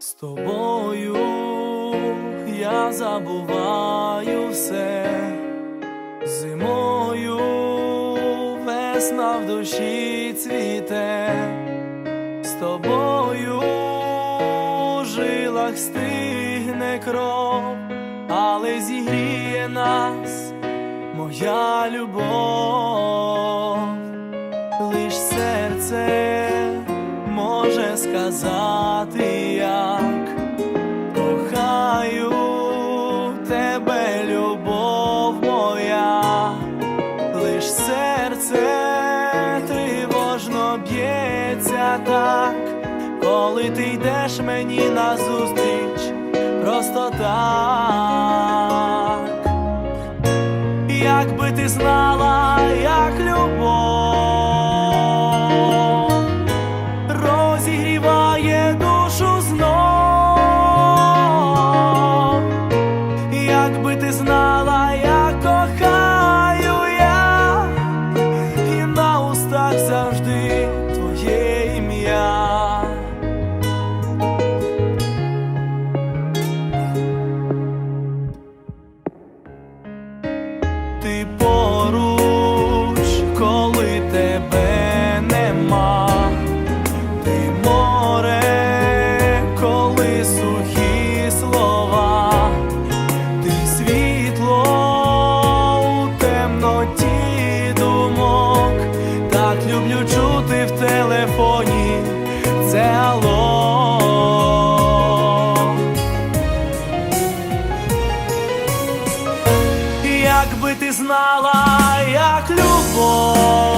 З тобою я забуваю все, зимою весна в душі цвіте, з тобою в жилах стигне кров, але зігріє нас моя любов, лиш серце може сказати, б'ється так, коли ти йдеш мені назустріч, просто так. Якби ти знала, як любов розігріває душу знов, якби ти знала, як тебе нема, ти море, коли сухі слова, ти світло у темноті думок, так люблю чути в телефоні. Це алло. Якби ти знала, як любов